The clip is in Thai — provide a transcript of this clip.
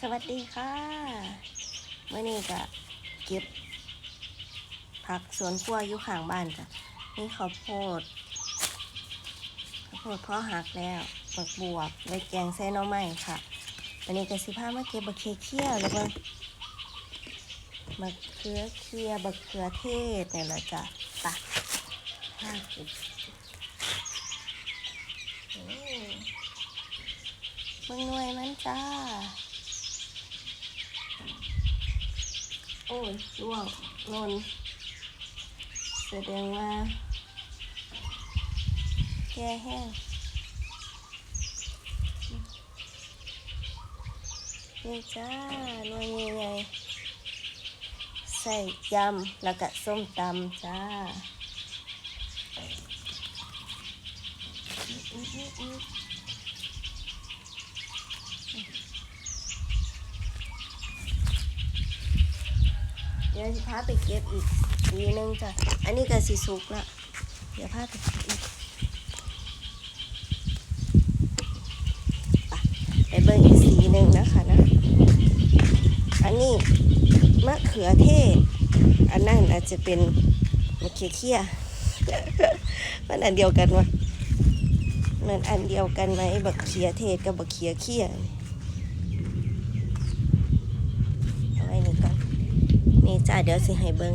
สวัสดีค่ะเมื่อนี้ก็เก็บ ผักสวนครัวอยู่ข้างบ้านจ้ะนี่ข้าวโพดข้าวโพดพ่อหักแล้วบักบวบไว้แกงใส่น่อไม้ค่ะวันนี้ก็สิพามาเก็บบักเขียเขี้ยวแล้วก็บักเขือเคียบักเขือเทศเนี่ยแหละจ้ะไปห้าสิบโอ้เบิ่งหน่วยมันจ้า โอ้ยร่วงล่นแสดงว่า แก่แห้งนี่จ้าหน่วยใหญ่ใส่ยำแล้วก็ส้มตำจ้าอืออืออือ ดี๋ยวจะพาไปเก็บอีกทีนึงจ้ะ อันนี้ก็สีสุกละเดี๋ยวพาไปเก็บอีกไปเบิ่งอีกสีหนึ่งนะคะนะ อันนี้มะเขือเทศ อันนั้นอาจจะเป็นมะเขือเคี้ยมันอันเดียวกันวะมันอันเดียวกันไหมบักเขียเทศกับบักเขียเคี้ยนี่เอาไว้นี่ก่อนนี่ จ้าเดี๋ยวสิให้เบิง